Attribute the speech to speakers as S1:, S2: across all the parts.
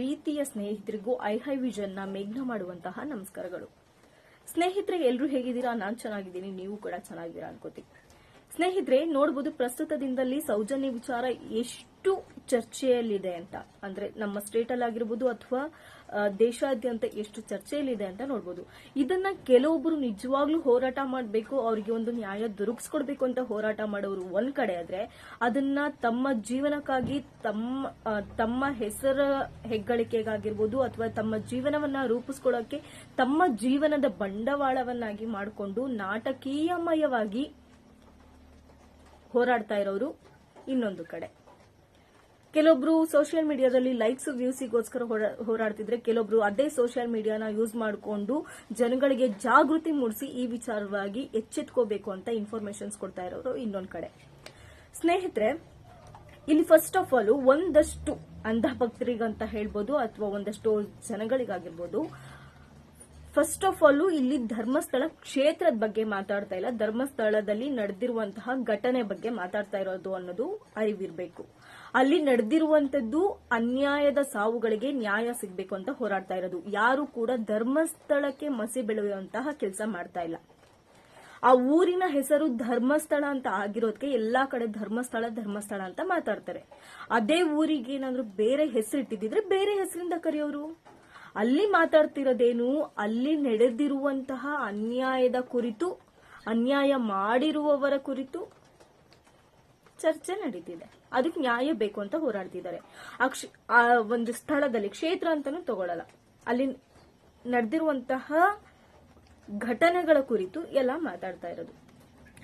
S1: ಪ್ರೀತಿಯ ಸ್ನೇಹಿತರಿಗೂ I high ವಿಷನ್ನ ಮೇಘ್ನ ಮಾಡುವಂತಹ ನಮಸ್ಕಾರಗಳು. ಸ್ನೇಹಿತರೆ ಎಲ್ಲರೂ ಹೇಗಿದ್ದೀರಾ? ನಾನು ಚೆನ್ನಾಗಿದ್ದೀನಿ, ನೀವು ಕೂಡ ಚೆನ್ನಾಗಿದ್ದೀರಾ ಅನ್ಕೋತೀನಿ. ಸ್ನೇಹಿತರೆ ನೋಡಬಹುದು ಪ್ರಸ್ತುತ ದಿನದಲ್ಲಿ ಸೌಜನ್ಯ ವಿಚಾರ ಎಷ್ಟು ಚರ್ಚೆಯಲ್ಲಿದೆ ಅಂತ. ಅಂದ್ರೆ ನಮ್ಮ ಸ್ಟೇಟ್ ಅಲ್ಲಿ ಆಗಿರ್ಬೋದು ಅಥವಾ ದೇಶಾದ್ಯಂತ ಎಷ್ಟು ಚರ್ಚೆಯಲ್ಲಿದೆ ಅಂತ ನೋಡ್ಬೋದು. ಇದನ್ನ ಕೆಲವೊಬ್ರು ನಿಜವಾಗ್ಲೂ ಹೋರಾಟ ಮಾಡಬೇಕು, ಅವರಿಗೆ ಒಂದು ನ್ಯಾಯ ದೊರಕಿಸ್ಕೊಡ್ಬೇಕು ಅಂತ ಹೋರಾಟ ಮಾಡೋರು ಒಂದ್ ಕಡೆ ಆದ್ರೆ, ಅದನ್ನ ತಮ್ಮ ಜೀವನಕ್ಕಾಗಿ ತಮ್ಮ ತಮ್ಮ ಹೆಸರ ಹೆಗ್ಗಳಿಕೆಗಾಗಿರ್ಬೋದು ಅಥವಾ ತಮ್ಮ ಜೀವನವನ್ನ ರೂಪಿಸ್ಕೊಳ್ಳೋಕೆ ತಮ್ಮ ಜೀವನದ ಬಂಡವಾಳವನ್ನಾಗಿ ಮಾಡಿಕೊಂಡು ನಾಟಕೀಯಮಯವಾಗಿ ಹೋರಾಡ್ತಾ ಇರೋರು ಇನ್ನೊಂದು ಕಡೆ. ಕೆಲವೊಬ್ರು ಸೋಷಿಯಲ್ ಮೀಡಿಯಾದಲ್ಲಿ ಲೈಕ್ಸ್ ವ್ಯೂಸಿಗೋಸ್ಕರ ಹೋರಾ- ಹೋರಾಡ್ತಿದ್ರೆ ಕೆಲವೊಬ್ರು ಅದೇ ಸೋಷಿಯಲ್ ಮೀಡಿಯಾನ ಯೂಸ್ ಮಾಡಿಕೊಂಡು ಜನಗಳಿಗೆ ಜಾಗೃತಿ ಮೂಡಿಸಿ ಈ ವಿಚಾರವಾಗಿ ಎಚ್ಚೆತ್ಕೋಬೇಕು ಅಂತ ಇನ್ಫಾರ್ಮೇಶನ್ಸ್ ಕೊಡ್ತಾ ಇರೋರು ಇನ್ನೊಂದು ಕಡೆ. ಸ್ನೇಹಿತರೆ, ಇಲ್ಲಿ ಫಸ್ಟ್ ಆಫ್ ಆಲ್ ಒಂದಷ್ಟು ಅಂಧಭಕ್ತರಿಗಂತ ಹೇಳ್ಬೋದು ಅಥವಾ ಒಂದಷ್ಟು ಜನಗಳಿಗಾಗಿರ್ಬೋದು. ಫಸ್ಟ್ ಆಫ್ ಆಲ್ ಇಲ್ಲಿ ಧರ್ಮಸ್ಥಳ ಕ್ಷೇತ್ರದ ಬಗ್ಗೆ ಮಾತಾಡ್ತಾ ಇಲ್ಲ. ಧರ್ಮಸ್ಥಳದಲ್ಲಿ ನಡೆದಿರುವಂತಹ ಘಟನೆ ಬಗ್ಗೆ ಮಾತಾಡ್ತಾ ಇರೋದು ಅನ್ನೋದು ಅರಿವಿರ್ಬೇಕು. ಅಲ್ಲಿ ನಡೆದಿರುವಂತದ್ದು ಅನ್ಯಾಯದ ಸಾವುಗಳಿಗೆ ನ್ಯಾಯ ಸಿಗಬೇಕು ಅಂತ ಹೋರಾಡ್ತಾ ಇರೋದು. ಯಾರು ಕೂಡ ಧರ್ಮಸ್ಥಳಕ್ಕೆ ಮಸಿ ಬೆಳೆಯುವಂತಹ ಕೆಲಸ ಮಾಡ್ತಾ ಇಲ್ಲ. ಆ ಊರಿನ ಹೆಸರು ಧರ್ಮಸ್ಥಳ ಅಂತ ಆಗಿರೋದಕ್ಕೆ ಎಲ್ಲಾ ಕಡೆ ಧರ್ಮಸ್ಥಳ ಧರ್ಮಸ್ಥಳ ಅಂತ ಮಾತಾಡ್ತಾರೆ. ಅದೇ ಊರಿಗೆ ಏನಾದ್ರು ಬೇರೆ ಹೆಸರು ಇಟ್ಟಿದ್ರೆ ಬೇರೆ ಹೆಸರಿಂದ ಕರೆಯೋರು. ಅಲ್ಲಿ ಮಾತಾಡ್ತಿರೋದೇನು, ಅಲ್ಲಿ ನಡೆದಿರುವಂತಹ ಅನ್ಯಾಯದ ಕುರಿತು, ಅನ್ಯಾಯ ಮಾಡಿರುವವರ ಕುರಿತು ಚರ್ಚೆ ನಡೀತಿದೆ. ಅದಕ್ಕೆ ನ್ಯಾಯ ಬೇಕು ಅಂತ ಹೋರಾಡ್ತಿದ್ದಾರೆ. ಆ ಕ್ಷ- ಆ ಒಂದು ಸ್ಥಳದಲ್ಲಿ ಕ್ಷೇತ್ರ ಅಂತಾನೂ ತಗೊಳ್ಳಲ್ಲ ಅಲ್ಲಿ ನಡೆದಿರುವಂತಹ ಘಟನೆಗಳ ಕುರಿತು ಎಲ್ಲ ಮಾತಾಡ್ತಾ ಇರೋದು.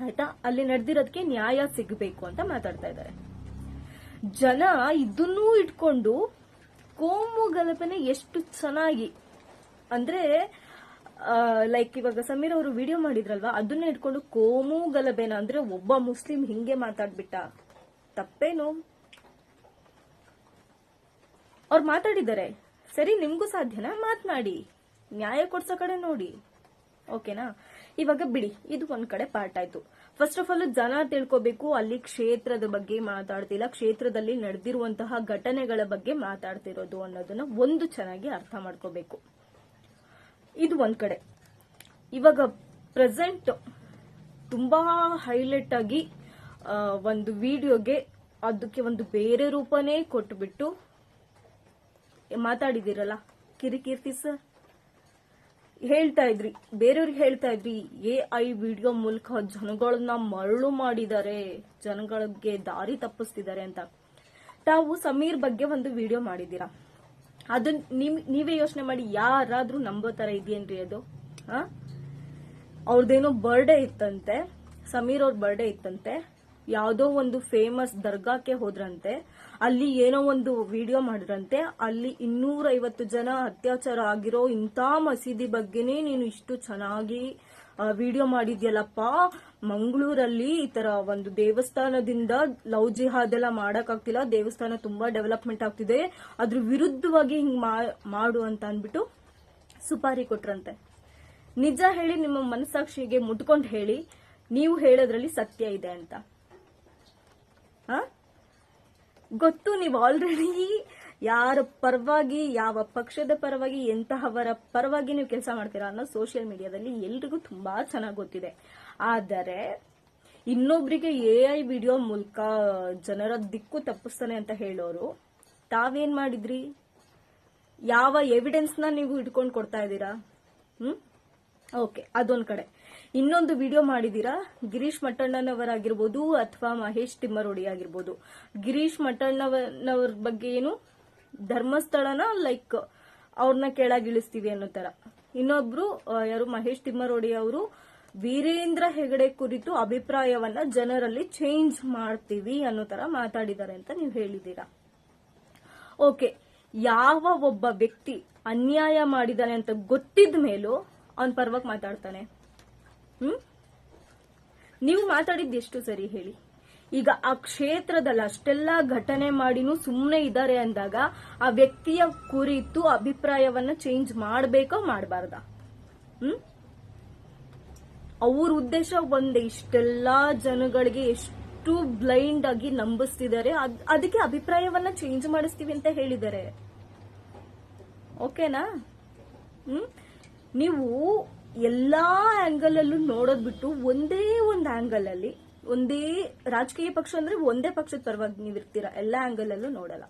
S1: ಆಯ್ತಾ? ಅಲ್ಲಿ ನಡೆದಿರೋದಕ್ಕೆ ನ್ಯಾಯ ಸಿಗಬೇಕು ಅಂತ ಮಾತಾಡ್ತಾ ಇದ್ದಾರೆ. ಜನ ಇದನ್ನೂ ಇಟ್ಕೊಂಡು ಕೋಮು ಗಲಭೆನೆ ಎಷ್ಟು ಚೆನ್ನಾಗಿ, ಅಂದ್ರೆ ಲೈಕ್ ಇವಾಗ ಸಮೀರ್ ಅವರು ವಿಡಿಯೋ ಮಾಡಿದ್ರಲ್ವಾ? ಅದನ್ನ ಇಟ್ಕೊಂಡು ಕೋಮು ಗಲಭೆನ, ಅಂದ್ರೆ ಒಬ್ಬ ಮುಸ್ಲಿಂ ಹಿಂಗೆ ಮಾತಾಡ್ಬಿಟ್ಟ. ತಪ್ಪೇನು? ಅವ್ರು ಮಾತಾಡಿದ್ದಾರೆ. ಸರಿ, ನಿಮ್ಗೂ ಸಾಧ್ಯನಾ? ಮಾತನಾಡಿ. ನ್ಯಾಯ ಕೊಡ್ಸೋ ಕಡೆ ನೋಡಿ. ಓಕೆನಾ? ಇವಾಗ ಬಿಡಿ, ಇದು ಒಂದ್ ಕಡೆ ಪಾರ್ಟ್ ಆಯ್ತು. ಫಸ್ಟ್ ಆಫ್ ಆಲ್ ಜನ ತಿಳ್ಕೋಬೇಕು, ಅಲ್ಲಿ ಕ್ಷೇತ್ರದ ಬಗ್ಗೆ ಮಾತಾಡ್ತಿಲ್ಲ, ಕ್ಷೇತ್ರದಲ್ಲಿ ನಡೆದಿರುವಂತಹ ಘಟನೆಗಳ ಬಗ್ಗೆ ಮಾತಾಡ್ತಿರೋದು ಅನ್ನೋದನ್ನ ಒಂದು ಚೆನ್ನಾಗಿ ಅರ್ಥ ಮಾಡ್ಕೋಬೇಕು. ಇದು ಒಂದ್ ಕಡೆ. ಇವಾಗ ಪ್ರೆಸೆಂಟ್ ತುಂಬಾ ಹೈಲೈಟ್ ಆಗಿ ಒಂದು ವಿಡಿಯೋಗೆ ಅದಕ್ಕೆ ಒಂದು ಬೇರೆ ರೂಪನೇ ಕೊಟ್ಟುಬಿಟ್ಟು ಮಾತಾಡಿದಿರಲ್ಲ ಕಿರಿಕೀರ್ತಿ ಸರ್ ಹೇಳ್ತಾ ಇದ್ರಿ. ಬೇರೆಯವ್ರಿಗೆ ಹೇಳ್ತಾ ಇದ್ರಿ, ಎ ಐ ವಿಡಿಯೋ ಮೂಲಕ ಜನಗಳನ್ನ ಮರಳು ಮಾಡಿದ್ದಾರೆ, ಜನಗಳಿಗೆ ದಾರಿ ತಪ್ಪಿಸ್ತಿದ್ದಾರೆ ಅಂತ. ತಾವು ಸಮೀರ್ ಬಗ್ಗೆ ಒಂದು ವಿಡಿಯೋ ಮಾಡಿದ್ದೀರಾ? ಅದನ್ನ ನೀವೇ ಯೋಚನೆ ಮಾಡಿ ಯಾರಾದ್ರೂ ನಂಬೋ ತರ ಇದೆಯೇನ್ರಿ ಅದು? ಅವ್ರದ್ದೇನೋ ಬರ್ಡೇ ಇತ್ತಂತೆ, ಸಮೀರ್ ಅವ್ರ ಬರ್ಡೇ ಇತ್ತಂತೆ, ಯಾವುದೋ ಒಂದು ಫೇಮಸ್ ದರ್ಗಾಕ್ಕೆ ಹೋದ್ರಂತೆ, ಅಲ್ಲಿ ಏನೋ ಒಂದು ವಿಡಿಯೋ ಮಾಡಿದ್ರಂತೆ, ಅಲ್ಲಿ ಇನ್ನೂರ ಐವತ್ತು ಜನ ಅತ್ಯಾಚಾರ ಆಗಿರೋ ಇಂಥ ಮಸೀದಿ ಬಗ್ಗೆನೇ ನೀನು ಇಷ್ಟು ಚೆನ್ನಾಗಿ ವಿಡಿಯೋ ಮಾಡಿದ್ಯಲ್ಲಪ್ಪ ಮಂಗಳೂರಲ್ಲಿ ಈ ತರ ಒಂದು ದೇವಸ್ಥಾನದಿಂದ ಲವ್ ಜಿಹಾದ್ ಎಲ್ಲ ಮಾಡಕ್ಕಾಗ್ತಿಲ್ಲ ದೇವಸ್ಥಾನ ತುಂಬಾ ಡೆವಲಪ್ಮೆಂಟ್ ಆಗ್ತಿದೆ. ಅದ್ರ ವಿರುದ್ಧವಾಗಿ ಹಿಂಗ್ ಮಾಡು ಅಂತ ಅಂದ್ಬಿಟ್ಟು ಸುಪಾರಿ ಕೊಟ್ರಂತೆ. ನಿಜ ಹೇಳಿ ನಿಮ್ಮ ಮನಸ್ಸಾಕ್ಷಿಗೆ ಮುಟ್ಕೊಂಡು ಹೇಳಿ, ನೀವು ಹೇಳೋದ್ರಲ್ಲಿ ಸತ್ಯ ಇದೆ ಅಂತ? ಗೊತ್ತು, ನೀವು ಆಲ್ರೆಡಿ ಯಾರ ಪರವಾಗಿ, ಯಾವ ಪಕ್ಷದ ಪರವಾಗಿ, ಎಂತಹವರ ಪರವಾಗಿ ನೀವು ಕೆಲಸ ಮಾಡ್ತೀರಾ ಅನ್ನೋ ಸೋಷಿಯಲ್ ಮೀಡಿಯಾದಲ್ಲಿ ಎಲ್ರಿಗೂ ತುಂಬಾ ಚೆನ್ನಾಗಿ ಗೊತ್ತಿದೆ. ಆದರೆ, ಇನ್ನೊಬ್ರಿಗೆ ಎ ಐ ವಿಡಿಯೋ ಮೂಲಕ ಜನರ ದಿಕ್ಕು ತಪ್ಪಿಸ್ತಾನೆ ಅಂತ ಹೇಳೋರು, ತಾವೇನ್ ಮಾಡಿದ್ರಿ? ಯಾವ ಎವಿಡೆನ್ಸ್ನ ನೀವು ಇಟ್ಕೊಂಡು ಕೊಡ್ತಾ ಇದ್ದೀರಾ? ಹ್ಮ್? ಓಕೆ ಅದೊಂದ್ ಕಡೆ. ಇನ್ನೊಂದು ವಿಡಿಯೋ ಮಾಡಿದೀರಾ ಗಿರೀಶ್ ಮಟ್ಟಣ್ಣನವರಾಗಿರ್ಬೋದು ಅಥವಾ ಮಹೇಶ್ ತಿಮ್ಮರೋಡಿ ಆಗಿರ್ಬೋದು. ಗಿರೀಶ್ ಮಟ್ಟಣ್ಣನವರ ಬಗ್ಗೆ ಏನು? ಧರ್ಮಸ್ಥಳನ ಲೈಕ್ ಅವ್ರನ್ನ ಕೆಳಗಿಳಿಸ್ತೀವಿ ಅನ್ನೋ ತರ ಇನ್ನೊಬ್ರು ಯಾರು ಮಹೇಶ್ ತಿಮ್ಮರೋಡಿ ಅವರು ವೀರೇಂದ್ರ ಹೆಗಡೆ ಕುರಿತು ಅಭಿಪ್ರಾಯವನ್ನ ಜನರಲ್ಲಿ ಚೇಂಜ್ ಮಾಡ್ತೀವಿ ಅನ್ನೋ ತರ ಮಾತಾಡಿದ್ದಾರೆ ಅಂತ ನೀವು ಹೇಳಿದ್ದೀರಾ? ಓಕೆ ಯಾವ ಒಬ್ಬ ವ್ಯಕ್ತಿ ಅನ್ಯಾಯ ಮಾಡಿದಾನೆ ಅಂತ ಗೊತ್ತಿದ ಮೇಲೂ ಅವನ್ ಪರವಾಗಿ ಮಾತಾಡ್ತಾನೆ. ಹ್ಮ್? ನೀವು ಮಾತಾಡಿದ್ದು ಎಷ್ಟು ಸರಿ ಹೇಳಿ? ಈಗ ಆ ಕ್ಷೇತ್ರದಲ್ಲಿ ಅಷ್ಟೆಲ್ಲ ಘಟನೆ ಮಾಡಿನೂ ಸುಮ್ಮನೆ ಇದ್ದಾರೆ ಅಂದಾಗ ಆ ವ್ಯಕ್ತಿಯ ಕುರಿತು ಅಭಿಪ್ರಾಯವನ್ನ ಚೇಂಜ್ ಮಾಡಬೇಕೋ ಮಾಡಬಾರ್ದ? ಹ್ಮ್? ಅವ್ರ ಉದ್ದೇಶ ಒಂದೇ, ಇಷ್ಟೆಲ್ಲಾ ಜನಗಳಿಗೆ ಎಷ್ಟು ಬ್ಲೈಂಡ್ ಆಗಿ ನಂಬಿಸ್ತಿದ್ದಾರೆ. ಅದ್- ಅದಕ್ಕೆ ಅಭಿಪ್ರಾಯವನ್ನ ಚೇಂಜ್ ಮಾಡಿಸ್ತೀವಿ ಅಂತ ಹೇಳಿದ್ದಾರೆ. ಓಕೆನಾ ಹ್ಮ್? ನೀವು ಎಲ್ಲಾ ಆಂಗಲ್ ಅಲ್ಲೂ ನೋಡೋದ್ ಬಿಟ್ಟು ಒಂದೇ ಒಂದು ಆಂಗಲ್ ಅಲ್ಲಿ ಒಂದೇ ರಾಜಕೀಯ ಪಕ್ಷ ಅಂದ್ರೆ ಒಂದೇ ಪಕ್ಷದ ಪರವಾಗಿ ನೀವು ಇರ್ತೀರಾ? ಎಲ್ಲಾ ಆಂಗಲ್ ಅಲ್ಲೂ ನೋಡಲ್ಲ.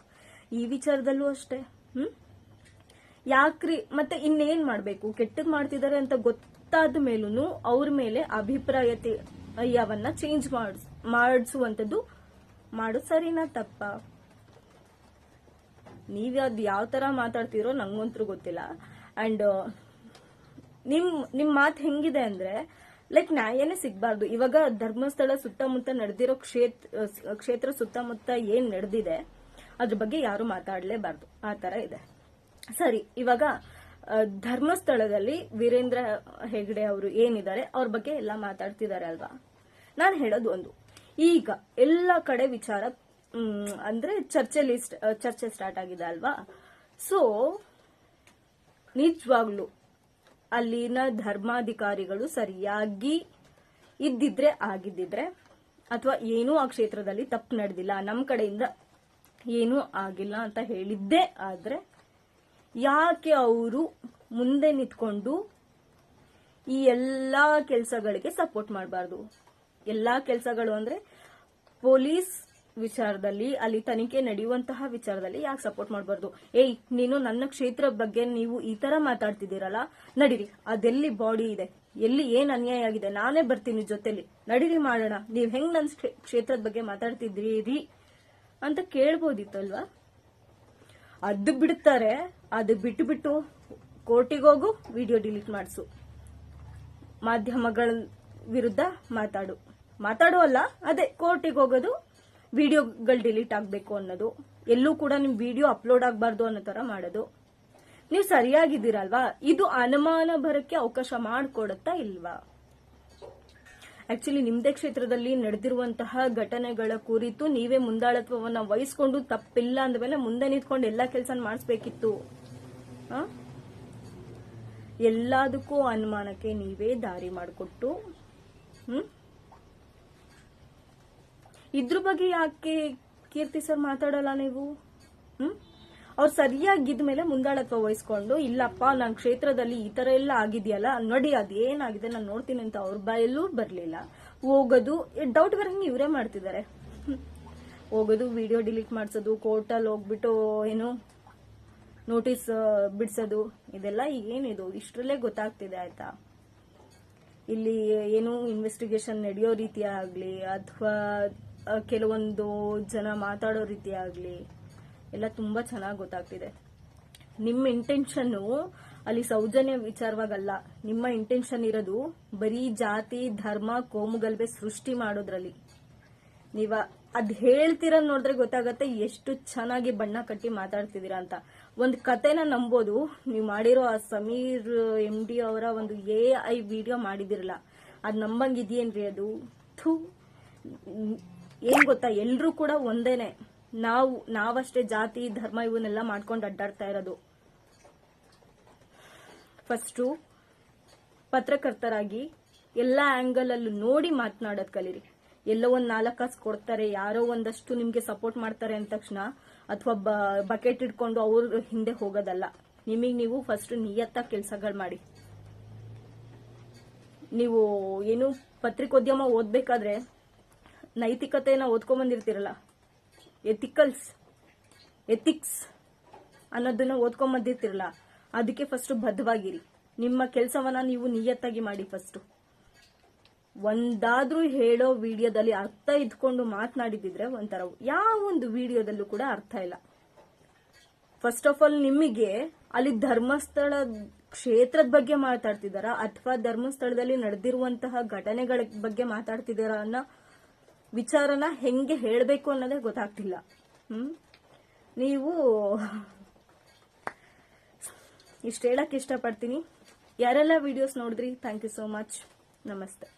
S1: ಈ ವಿಚಾರದಲ್ಲೂ ಅಷ್ಟೇ. ಹ್ಮ್? ಯಾಕ್ರಿ? ಮತ್ತೆ ಇನ್ನೇನ್ ಮಾಡ್ಬೇಕು? ಕೆಟ್ಟದ್ ಮಾಡ್ತಿದ್ದಾರೆ ಅಂತ ಗೊತ್ತಾದ ಮೇಲೂ ಅವ್ರ ಮೇಲೆ ಅಭಿಪ್ರಾಯ ಅಯ್ಯವನ್ನ ಚೇಂಜ್ ಮಾಡ್ ಮಾಡಿಸುವಂತದ್ದು ಮಾಡು ಸರಿನಾ ತಪ್ಪ? ನೀವ್ ಅದ್ ಯಾವ ತರ ಮಾತಾಡ್ತಿರೋ ನಂಗಂತೂ ಗೊತ್ತಿಲ್ಲ. ಅಂಡ್, ನಿಮ್ ನಿಮ್ ಮಾತು ಹೆಂಗಿದೆ ಅಂದ್ರೆ ಲೈಕ್ ನ್ಯಾಯನೇ ಸಿಗಬಾರ್ದು. ಇವಾಗ ಧರ್ಮಸ್ಥಳ ಸುತ್ತಮುತ್ತ ನಡೆದಿರೋ ಕ್ಷೇತ್ರ ಕ್ಷೇತ್ರ ಸುತ್ತಮುತ್ತ ಏನ್ ನಡೆದಿದೆ, ಅದ್ರ ಬಗ್ಗೆ ಯಾರು ಮಾತಾಡಲೇಬಾರ್ದು. ಆ ತರ ಇದೆ. ಸರಿ, ಇವಾಗ ಧರ್ಮಸ್ಥಳದಲ್ಲಿ ವೀರೇಂದ್ರ ಹೆಗಡೆ ಅವರು ಏನಿದ್ದಾರೆ, ಅವ್ರ ಬಗ್ಗೆ ಎಲ್ಲ ಮಾತಾಡ್ತಿದ್ದಾರೆ ಅಲ್ವಾ? ನಾನು ಹೇಳೋದು ಒಂದು. ಈಗ ಎಲ್ಲ ಕಡೆ ವಿಚಾರ ಅಂದ್ರೆ ಚರ್ಚೆ ಲಿಸ್ಟ್ ಚರ್ಚೆ ಸ್ಟಾರ್ಟ್ ಆಗಿದೆ ಅಲ್ವಾ? ಸೊ ನಿಜವಾಗ್ಲು ಅಲ್ಲಿನ ಧರ್ಮಾಧಿಕಾರಿಗಳು ಸರಿಯಾಗಿ ಇದ್ದಿದ್ರೆ ಆಗಿದ್ದಿದ್ರೆ, ಅಥವಾ ಏನೂ ಆ ಕ್ಷೇತ್ರದಲ್ಲಿ ತಪ್ಪು ನಡೆದಿಲ್ಲ ನಮ್ಮ ಕಡೆಯಿಂದ ಏನೂ ಆಗಿಲ್ಲ ಅಂತ ಹೇಳಿದ್ದೇ ಆದ್ರೆ, ಯಾಕೆ ಅವರು ಮುಂದೆ ನಿಂತ್ಕೊಂಡು ಈ ಎಲ್ಲಾ ಕೆಲಸಗಳಿಗೆ ಸಪೋರ್ಟ್ ಮಾಡಬಾರ್ದು? ಎಲ್ಲಾ ಕೆಲಸಗಳು ಅಂದ್ರೆ ಪೊಲೀಸ್ ವಿಚಾರದಲ್ಲಿ, ಅಲ್ಲಿ ತನಿಖೆ ನಡೆಯುವಂತಹ ವಿಚಾರದಲ್ಲಿ ಯಾಕೆ ಸಪೋರ್ಟ್ ಮಾಡಬಾರ್ದು? ಏಯ್, ನೀನು ನನ್ನ ಕ್ಷೇತ್ರ ಬಗ್ಗೆ ನೀವು ಈ ತರ ಮಾತಾಡ್ತಿದ್ದೀರಲ್ಲ? ನಡೀರಿ, ಅದೆಲ್ಲಿ ಬಾಡಿ ಇದೆ? ಎಲ್ಲಿ ಏನ್ ಅನ್ಯಾಯ ಆಗಿದೆ? ನಾನೇ ಬರ್ತೀನಿ ಜೊತೆಲಿ. ನಡೀರಿ ಮಾಡೋಣ. ನೀವ್ ಹೆಂಗ್ ನನ್ನ ಕ್ಷೇತ್ರದ ಬಗ್ಗೆ ಮಾತಾಡ್ತಿದ್ರಿ ಅಂತ ಕೇಳ್ಬೋದಿತ್ತಲ್ವಾ? ಅದು ಬಿಡ್ತಾರೆ. ಅದು ಬಿಟ್ಟು ಬಿಟ್ಟು ಕೋರ್ಟಿಗೆ ಹೋಗು ವಿಡಿಯೋ ಡಿಲೀಟ್ ಮಾಡಿಸು. ಮಾಧ್ಯಮಗಳ ವಿರುದ್ಧ ಮಾತಾಡು. ಮಾತಾಡುವಲ್ಲ ಅದೇ ಕೋರ್ಟಿಗೆ ಹೋಗೋದು ವಿಡಿಯೋಗಳು ಡಿಲೀಟ್ ಆಗಬೇಕು ಅನ್ನೋದು. ಎಲ್ಲೂ ಕೂಡ ನಿಮ್ ವಿಡಿಯೋ ಅಪ್ಲೋಡ್ ಆಗಬಾರ್ದು ಅನ್ನೋ ತರ ಮಾಡೋದು. ನೀವು ಸರಿಯಾಗಿದ್ದೀರಲ್ವಾ? ಇದು ಅನುಮಾನ ಬರಕ್ಕೆ ಅವಕಾಶ ಮಾಡಿಕೊಡುತ್ತಾ ಇಲ್ವಾ? ಆಕ್ಚುಲಿ ನಿಮ್ದೇ ಕ್ಷೇತ್ರದಲ್ಲಿ ನಡೆದಿರುವಂತಹ ಘಟನೆಗಳ ಕುರಿತು ನೀವೇ ಮುಂದಾಳತ್ವವನ್ನ ವಹಿಸ್ಕೊಂಡು ತಪ್ಪಿಲ್ಲ ಅಂದ ಮೇಲೆ ಮುಂದೆ ನಿಂತ್ಕೊಂಡು ಎಲ್ಲಾ ಕೆಲಸ ಮಾಡಿಸ್ಬೇಕಿತ್ತು? ಎಲ್ಲದಕ್ಕೂ ಅನುಮಾನಕ್ಕೆ ನೀವೇ ದಾರಿ ಮಾಡಿಕೊಟ್ಟು, ಹ್ಮ್? ಇದ್ರ ಬಗ್ಗೆ ಯಾಕೆ ಕೀರ್ತಿ ಸರ್ ಮಾತಾಡಲ್ಲ ನೀವು? ಹ್ಮ್? ಅವ್ರು ಸರಿಯಾಗಿದ್ದ ಮೇಲೆ ಮುಂದಾಳತ್ವ ವಹಿಸ್ಕೊಂಡು, ಇಲ್ಲಪ್ಪ ನನ್ನ ಕ್ಷೇತ್ರದಲ್ಲಿ ಈ ತರ ಎಲ್ಲ ಆಗಿದೆಯಲ್ಲ, ನೋಡಿ ಅದೇನಾಗಿದೆ, ನಾನು ನೋಡ್ತೀನಿ ಅಂತ ಅವ್ರ ಬಾಯಲ್ಲೂ ಬರ್ಲಿಲ್ಲ. ಹೋಗೋದು ಡೌಟ್ ಬರಂಗೆ ಇವರೇ ಮಾಡ್ತಿದ್ದಾರೆ. ಹೋಗೋದು ವಿಡಿಯೋ ಡಿಲೀಟ್ ಮಾಡಿಸೋದು ಕೋರ್ಟಲ್ಲಿ ಹೋಗ್ಬಿಟ್ಟು ಏನು ನೋಟಿಸ್ ಬಿಡ್ಸೋದು, ಇದೆಲ್ಲ ಏನಿದು? ಇಷ್ಟರಲ್ಲೇ ಗೊತ್ತಾಗ್ತಿದೆ, ಆಯ್ತಾ? ಇಲ್ಲಿ ಏನು ಇನ್ವೆಸ್ಟಿಗೇಷನ್ ನಡೆಯೋ ರೀತಿ ಆಗ್ಲಿ ಅಥವಾ ಕೆಲವೊಂದು ಜನ ಮಾತಾಡೋ ರೀತಿ ಆಗ್ಲಿ, ಎಲ್ಲ ತುಂಬಾ ಚೆನ್ನಾಗಿ ಗೊತ್ತಾಗ್ತಿದೆ. ನಿಮ್ಮ ಇಂಟೆನ್ಷನ್ನು ಅಲ್ಲಿ ಸೌಜನ್ಯ ವಿಚಾರವಾಗಲ್ಲ. ನಿಮ್ಮ ಇಂಟೆನ್ಷನ್ ಇರೋದು ಬರೀ ಜಾತಿ, ಧರ್ಮ ಕೋಮುಗಲ್ಬೆ ಸೃಷ್ಟಿ ಮಾಡೋದ್ರಲ್ಲಿ. ನೀವ ಅದ್ ಹೇಳ್ತೀರ ನೋಡಿದ್ರೆ ಗೊತ್ತಾಗತ್ತೆ ಎಷ್ಟು ಚೆನ್ನಾಗಿ ಬಣ್ಣ ಕಟ್ಟಿ ಮಾತಾಡ್ತಿದ್ದೀರಾ ಅಂತ. ಒಂದು ಕತೆನ ನಂಬೋದು, ನೀವು ಮಾಡಿರೋ ಆ ಸಮೀರ್ ಎಂ ಡಿ ಅವರ ಒಂದು ಎ ಐ ವಿಡಿಯೋ ಮಾಡಿದಿರಲ್ಲ ಅದ್ ನಂಬಂಗ್ ಇದೆಯೇನ್ರಿ ಅದು? ಥೂ. ಏನ್ ಗೊತ್ತಾ? ಎಲ್ರೂ ಕೂಡ ಒಂದೇನೆ. ನಾವು, ನಾವಷ್ಟೇ ಜಾತಿ, ಧರ್ಮ ಇವನ್ನೆಲ್ಲ ಮಾಡ್ಕೊಂಡು ಅಡ್ಡಾಡ್ತಾ ಇರೋದು. ಫಸ್ಟು ಪತ್ರಕರ್ತರಾಗಿ ಎಲ್ಲ ಆಂಗಲ್ ಅಲ್ಲೂ ನೋಡಿ ಮಾತನಾಡೋದ್ ಕಲೀರಿ. ಎಲ್ಲೋ ಒಂದ್ ನಾಲ್ಕು ಕಾಸು ಕೊಡ್ತಾರೆ, ಯಾರೋ ಒಂದಷ್ಟು ನಿಮ್ಗೆ ಸಪೋರ್ಟ್ ಮಾಡ್ತಾರೆ ಅಂದ ತಕ್ಷಣ ಅಥವಾ ಬಕೆಟ್ ಇಟ್ಕೊಂಡು ಅವ್ರ ಹಿಂದೆ ಹೋಗೋದಲ್ಲ. ನಿಮಗೆ ನೀವು ಫಸ್ಟ್ ನಿಯತ್ತ ಕೆಲಸಗಳು ಮಾಡಿ. ನೀವು ಏನು ಪತ್ರಿಕೋದ್ಯಮ ಓದ್ಬೇಕಾದ್ರೆ ನೈತಿಕತೆನ ಓದ್ಕೊಂಬಂದಿರ್ತಿರಲ್ಲ? ಎಥಿಕಲ್ಸ್ ಎಥಿಕ್ಸ್ ಅನ್ನೋದನ್ನ ಓದ್ಕೊಂಬಂದಿರ್ತಿರಲ್ಲ? ಅದಕ್ಕೆ ಫಸ್ಟ್ ಬದ್ಧವಾಗಿರಿ. ನಿಮ್ಮ ಕೆಲಸವನ್ನ ನೀವು ನಿಯತ್ತಾಗಿ ಮಾಡಿ ಫಸ್ಟ್ ಒಂದಾದ್ರೂ ಹೇಳೋ ವಿಡಿಯೋದಲ್ಲಿ ಅರ್ಥ ಇದ್ಕೊಂಡು ಮಾತನಾಡಿದಿದ್ರೆ ಒಂಥರ ಯಾವ ಒಂದು ವಿಡಿಯೋದಲ್ಲೂ ಕೂಡ ಅರ್ಥ ಇಲ್ಲ. ಫಸ್ಟ್ ಆಫ್ ಆಲ್ ನಿಮಗೆ ಅಲ್ಲಿ ಧರ್ಮಸ್ಥಳ ಕ್ಷೇತ್ರದ ಬಗ್ಗೆ ಮಾತಾಡ್ತಿದಾರಾ ಅಥವಾ ಧರ್ಮಸ್ಥಳದಲ್ಲಿ ನಡೆದಿರುವಂತಹ ಘಟನೆಗಳ ಬಗ್ಗೆ ಮಾತಾಡ್ತಿದಾರಾ ಅನ್ನೋ ವಿಚಾರನ ಹೆಂಗೆ ಹೇಳಬೇಕು ಅನ್ನೋದೇ ಗೊತ್ತಾಗ್ತಿಲ್ಲ. ಹ್ಮ್? ನೀವು ಇಷ್ಟು ಹೇಳಕ್ ಇಷ್ಟಪಡ್ತೀನಿ. ಯಾರೆಲ್ಲ ವಿಡಿಯೋಸ್ ನೋಡಿದ್ರಿ? ಥ್ಯಾಂಕ್ ಯು ಸೋ ಮಚ್ ನಮಸ್ತೆ.